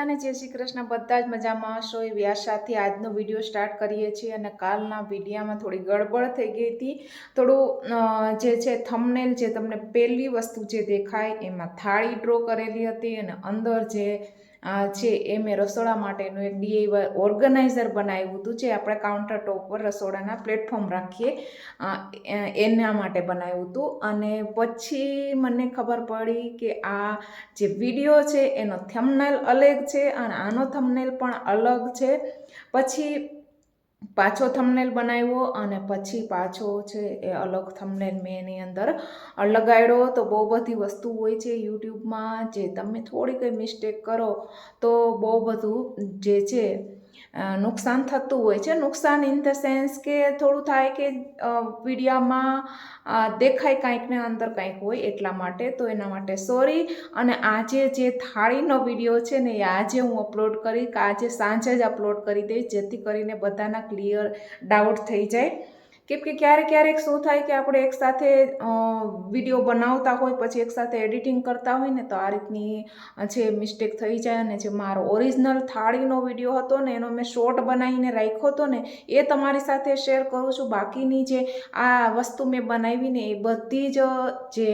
અને જય શ્રી કૃષ્ણ. બધા જ મજામાં હશો? એવી આશાથી આજનો વીડિયો સ્ટાર્ટ કરીએ છીએ અને કાલના વિડીયામાં થોડી ગડબડ થઈ ગઈ હતી. થોડું જે છે થમનેલ જે તમને પહેલી વસ્તુ જે દેખાય એમાં થાળી ડ્રો કરેલી હતી અને અંદર જે છે એ મેં રસોડા માટેનું એક ડીએ ઓર્ગેનાઇઝર બનાવ્યું હતું, જે આપણે કાઉન્ટર ટોપ પર રસોડાના પ્લેટફોર્મ રાખીએ એના માટે બનાવ્યું હતું. અને પછી મને ખબર પડી કે આ જે વીડિયો છે, એનો થમનેલ અલગ છે અને આનો થમનેલ પણ અલગ છે. પછી પાછો થંબનેલ બનાવ્યો અને પછી પાછો છે એ અલગ થંબનેલ મેં એની અંદર લગાડ્યો. તો બહુ બધી વસ્તુ હોય છે યુટ્યુબમાં જે તમે થોડી કંઈ મિસ્ટેક કરો તો બહુ બધું જે છે નુકસાન થતું હોય છે. નુકસાન ઇન ધ સેન્સ કે થોડું થાય કે વિડીયામાં દેખાય કાંઈક ને અંદર કાંઈક હોય એટલા માટે. તો એના માટે સોરી અને આજે જે થાળીનો વીડિયો છે ને એ આજે હું અપલોડ કરી આજે સાંજે જ અપલોડ કરી દઈશ જેથી કરીને બધાના ક્લિયર ડાઉટ થઈ જાય. કેમ કે ક્યારેક ક્યારેક શું થાય કે આપણે એકસાથે વીડિયો બનાવતા હોય, પછી એકસાથે એડિટિંગ કરતા હોય ને, તો આ રીતની જે મિસ્ટેક થઈ જાય અને જે મારો ઓરિજિનલ થાળીનો વીડિયો હતો ને, એનો મેં શોર્ટ બનાવીને રાખ્યો હતો ને, એ તમારી સાથે શેર કરું છું. બાકીની જે આ વસ્તુ મેં બનાવીને એ બધી જ, જે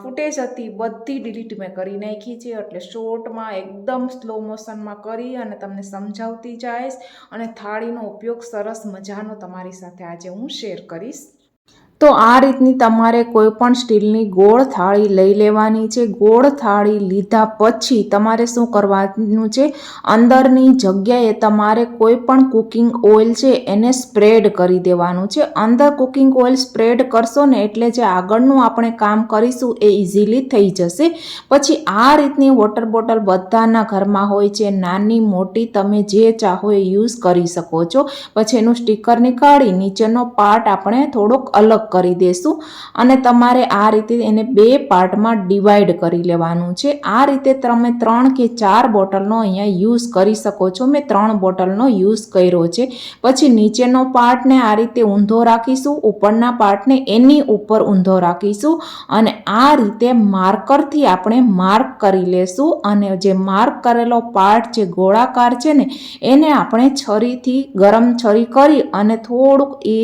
ફૂટેજ હતી, બધી ડિલીટ મેં કરી નાખી છે. એટલે શોર્ટમાં એકદમ સ્લો મોશનમાં કરી અને તમને સમજાવતી જઈશ. અને થાળીનો ઉપયોગ સરસ મજાનો તમારી સાથે આજે હું શેર કરીશ તો આ રીતની તમારે કોઈ પણ સ્ટીલની ગોળ થાળી લઈ લેવાની છે. ગોળ થાળી લીધા પછી તમારે શું કરવાનું છે? અંદરની જગ્યાએ તમારે કોઈ પણ કુકિંગ ઓઇલ છે એને સ્પ્રેડ કરી દેવાનું છે. અંદર કુકિંગ ઓઇલ સ્પ્રેડ કરશો ને એટલે જે આગળનું આપણે કામ કરીશું એ ઇઝીલી થઈ જશે. પછી આ રીતની વોટર બોટલ બધાના ઘરમાં હોય છે. નાની મોટી તમે જે ચાહો એ યુઝ કરી શકો છો. પછી એનું સ્ટીકર નીકાળી નીચેનો પાર્ટ આપણે થોડોક અલગ કરી દેશું અને તમારે આ રીતે એને બે પાર્ટમાં ડિવાઈડ કરી લેવાનું છે. આ રીતે તમે ત્રણ કે ચાર બોટલનો અહીંયા યુઝ કરી શકો છો. મેં ત્રણ બોટલનો યુઝ કર્યો છે. પછી નીચેનો પાર્ટને આ રીતે ઊંધો રાખીશું, ઉપરના પાર્ટને એની ઉપર ઊંધો રાખીશું અને આ રીતે માર્કરથી આપણે માર્ક કરી લેશું અને જે માર્ક કરેલો પાર્ટ જે ગોળાકાર છે ને, એને આપણે છરીથી ગરમ છરી કરી અને થોડુંક એ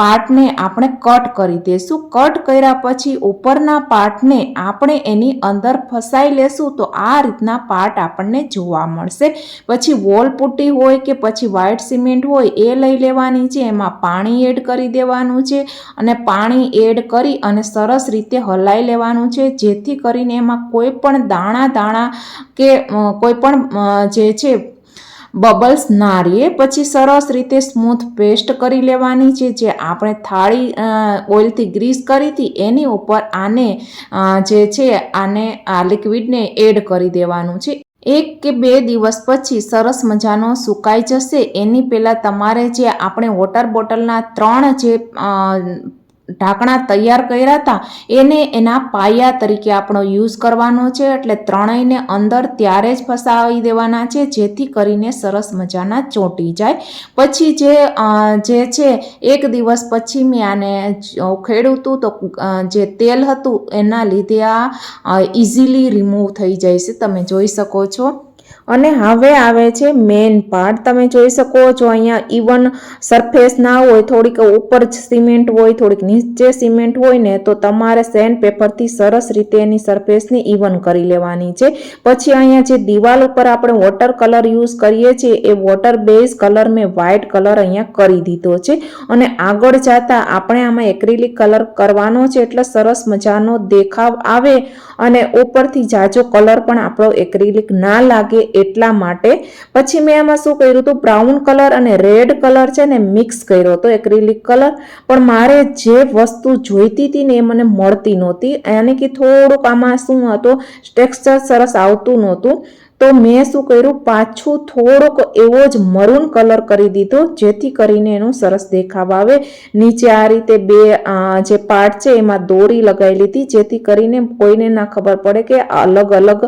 પાર્ટને આપણે કટ કરી દેશું. કટ કર્યા પછી ઉપરના પાર્ટને આપણે એની અંદર ફસાઈ લેશું તો આ રીતના પાર્ટ આપણને જોવા મળશે. પછી વોલ પુટ્ટી હોય કે પછી વ્હાઇટ સિમેન્ટ હોય એ લઈ લેવાની છે. એમાં પાણી એડ કરી દેવાનું છે અને પાણી એડ કરી અને સરસ રીતે હલાઈ લેવાનું છે. જેથી કરીને એમાં કોઈ પણ દાણા દાણા કે કોઈ પણ જે છે બબલ્સ નારીએ પછી સરસ રીતે સ્મૂથ પેસ્ટ કરી લેવાની છે, જે આપણે થાળી ઓઇલથી ગ્રીસ કરી હતી, એની ઉપર આને જે છે આને આ લિક્વિડને એડ કરી દેવાનું છે. એક કે બે દિવસ પછી સરસ મજાનો સુકાઈ જશે. એની પહેલાં તમારે જે આપણે વોટર બોટલના ત્રણ જે ઢાંકણા તૈયાર કર્યા હતા, એને એના પાયા તરીકે આપણો યુઝ કરવાનો છે, એટલે ત્રણેયને અંદર ત્યારે જ ફસાવી દેવાના છે, જેથી કરીને સરસ મજાના ચોંટી જાય. પછી જે જે છે, એક દિવસ પછી મેં આને ખેડૂતું તો જે તેલ હતું એના લીધે આ ઇઝીલી રિમૂવ થઈ જાય છે, તમે જોઈ શકો છો. અને હવે આવે છે મેઇન પાર્ટ તમે જોઈ શકો છો અહીંયા ઇવન સરફેસ ના હોય, થોડીક ઉપર સિમેન્ટ હોય, થોડીક નીચે સિમેન્ટ હોય ને, તો તમારે સેન્ડ પેપરથી સરસ રીતે એની સરફેસને ઇવન કરી લેવાની છે. પછી અહીંયા જે દિવાલ ઉપર આપણે વોટર કલર યુઝ કરીએ છીએ, એ વોટર બેઝ કલર મેં વ્હાઇટ કલર અહીંયા કરી દીધો છે. અને આગળ જતા આપણે આમાં એક્રિલિક કલર કરવાનો છે, એટલે સરસ મજાનો દેખાવ આવે અને ઉપરથી જાજો કલર પણ આપણો એક્રિલિક ના લાગે એટલા માટે. પછી મેં આમાં શું કર્યું હતું? બ્રાઉન કલર અને રેડ કલર છે ને મિક્સ કર્યો હતો એક્રિલિક કલર પણ મારે જે વસ્તુ જોઈતી હતી ને એ મને મળતી નહોતી. યાની કે થોડુંક આમાં શું હતું? ટેક્સચર સરસ આવતું નહોતું. તો મેં શું કર્યું? પાછું થોડોક એવો જ મરૂન કલર કરી દીધો, જેથી કરીને એનું સરસ દેખાવ આવે. નીચે આ રીતે બે જે પાર્ટ છે એમાં દોરી લગાવી લીધી, જેથી કરીને કોઈને ના ખબર પડે કે અલગ અલગ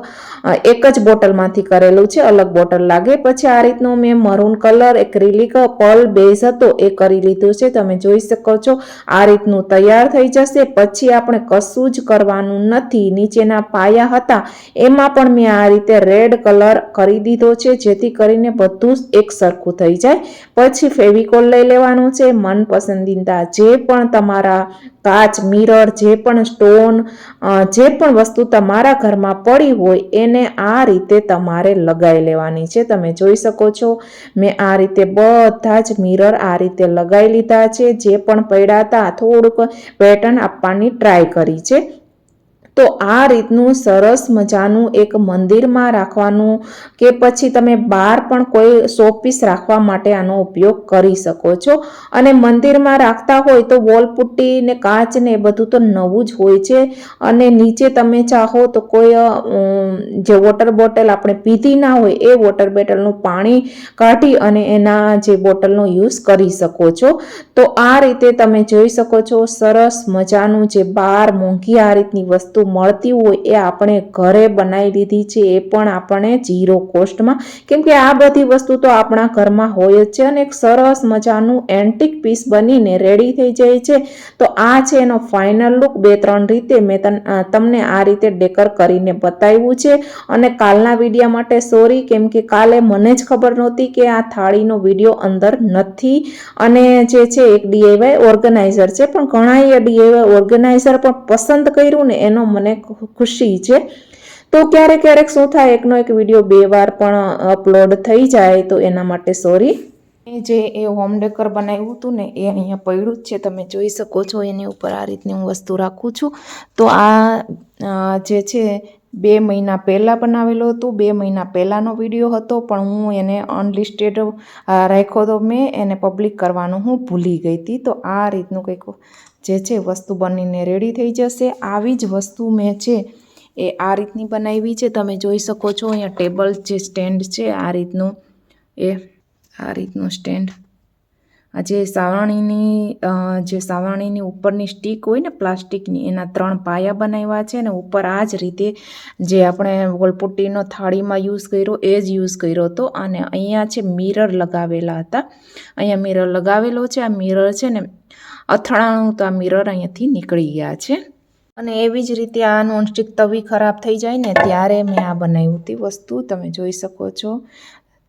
એક જ બોટલમાંથી કરેલું છે, અલગ બોટલ લાગે. પછી આ રીતનું મેં maroon colour, acrylic pearl base હતો, એ કરી લીધો છે. તમે જોઈ શકો છો, આ રીતનું તૈયાર થઈ જશે. પછી આપણે કશું જ કરવાનું નથી. નીચેના પાયા હતા, એમાં પણ મેં આ રીતે રેડ કલર કરી દીધો છે, જેથી કરીને બધું જ એક સરખું થઈ જાય. પછી ફેવિકોલ લઈ લેવાનું છે, મનપસંદીદા જે પણ તમારા કાચ, મિરર, જે પણ સ્ટોન જે પણ વસ્તુ તમારા ઘરમાં પડી હોય, એને આ રીતે તમારે લગાવી લેવાની છે. તમે જોઈ શકો છો, મેં આ રીતે બધા જ મિરર આ રીતે લગાવી લીધા છે. જે પણ પડ્યા હતા, થોડુંક પેટર્ન આપવાની ટ્રાય કરી છે. તો આ રીતનું સરસ મજાનું એક મંદિરમાં રાખવાનું કે પછી તમે બહાર પણ કોઈ શોપીસ રાખવા માટે આનો ઉપયોગ કરી શકો છો. અને મંદિરમાં રાખતા હોય તો વોલપુટ્ટી ને કાચ ને એ બધું તો નવું જ હોય છે. અને નીચે તમે ચાહો તો કોઈ જે વોટર બોટલ આપણે પીધી ના હોય એ વોટર બોટલનું પાણી કાઢી અને એના જે બોટલનો યુઝ કરી શકો છો. તો આ રીતે તમે જોઈ શકો છો સરસ મજાનું જે બાર મોંઘી આ રીતની વસ્તુ મળતી હોય એ આપણે ઘરે બનાવી લીધી છે, એ પણ આપણે ઝીરો કોસ્ટમાં. કેમ કે આ બધી વસ્તુ તો આપણા ઘરમાં હોય જ છે અને એક સરસ મજાનું એન્ટિક પીસ બનીને રેડી થઈ જાય છે. તો આ છે એનો ફાઇનલ લુક બે, ત્રણ રીતે મેં તમને આ રીતે ડેકર કરીને બતાવ્યું છે. અને કાલના વિડીયા માટે સોરી કેમ કે કાલે મને જ ખબર નહોતી કે આ થાળીનો વીડિયો અંદર નથી. અને જે છે એક ડીએવાય ઓર્ગેનાઇઝર છે, પણ ઘણાએ ડીએવાય ઓર્ગેનાઇઝર પણ પસંદ કર્યું ને એનો મને ખુશી છે. તો ક્યારેક ક્યારેક શું થાય, એકનો એક વીડિયો બે વાર પણ અપલોડ થઈ જાય, તો એના માટે સોરી. જે એ હોમ ડેકર બનાવ્યું હતું ને, એ અહીંયા પડ્યું જ છે. તમે જોઈ શકો છો, એની ઉપર આ રીતની હું વસ્તુ રાખું છું. તો આ જે છે બે મહિના પહેલાં બનાવેલો હતો, બે મહિના પહેલાંનો વીડિયો હતો, પણ હું એને અનલિસ્ટેડ રાખ્યો તો મેં એને પબ્લિક કરવાનું હું ભૂલી ગઈ હતી. તો આ રીતનું કંઈક જે છે વસ્તુ બનીને રેડી થઈ જશે. આવી જ વસ્તુ મેં છે એ આ રીતની બનાવી છે. તમે જોઈ શકો છો અહીંયા ટેબલ જે સ્ટેન્ડ છે, આ રીતનું એ, આ રીતનું સ્ટેન્ડ આ જે સાવરણીની જે સાવરણીની ઉપરની સ્ટીક હોય ને પ્લાસ્ટિકની, એના ત્રણ પાયા બનાવ્યા છે ને ઉપર આ જ રીતે જે આપણે વોલપુટ્ટીનો થાળીમાં યુઝ કર્યો એ જ યુઝ કર્યો હતો અને અહીંયા છે મિરર લગાવેલા હતા. અહીંયા મિરર લગાવેલો છે, આ મિરર છે ને અથડાણું તો આ મિરર અહીંયાથી નીકળી ગયા છે. અને એવી જ રીતે આ નોનસ્ટિક તવી ખરાબ થઈ જાય ને ત્યારે મેં આ બનાવી હતી વસ્તુ, તમે જોઈ શકો છો.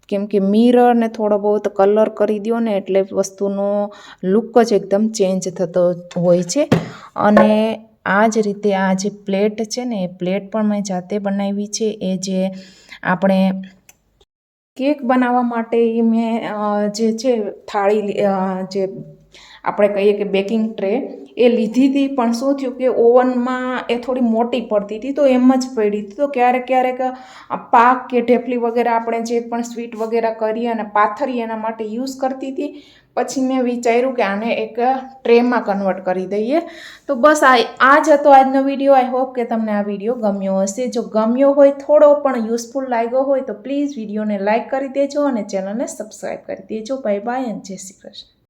કેમ કે મિરરને થોડો બહુ કલર કરી દો ને એટલે વસ્તુનો લુક જ એકદમ ચેન્જ થતો હોય છે. અને આ જ રીતે આ જે પ્લેટ છે ને, એ પ્લેટ પણ મેં જાતે બનાવી છે. એ જે આપણે કેક બનાવવા માટે મેં જે છે, થાળી જે આપણે કહીએ કે બેકિંગ ટ્રે એ લીધી હતી પણ શું થયું કે ઓવનમાં એ થોડી મોટી પડતી હતી તો એમ જ પડી હતી. તો ક્યારેક ક્યારેક પાક કે ઢેફલી વગેરે આપણે જે પણ સ્વીટ વગેરે કરીએ અને પાથરી એના માટે યુઝ કરતી હતી. પછી મેં વિચાર્યું કે આને એક ટ્રેમાં કન્વર્ટ કરી દઈએ. તો બસ આ આ જ હતો આજનો વીડિયો. આઈ હોપ કે તમને આ વીડિયો ગમ્યો હશે. જો ગમ્યો હોય, થોડો પણ યુઝફુલ લાગ્યો હોય તો પ્લીઝ વિડીયોને લાઇક કરી દેજો અને ચેનલને સબસ્ક્રાઈબ કરી દેજો. બાય બાય અને જય શ્રી કૃષ્ણ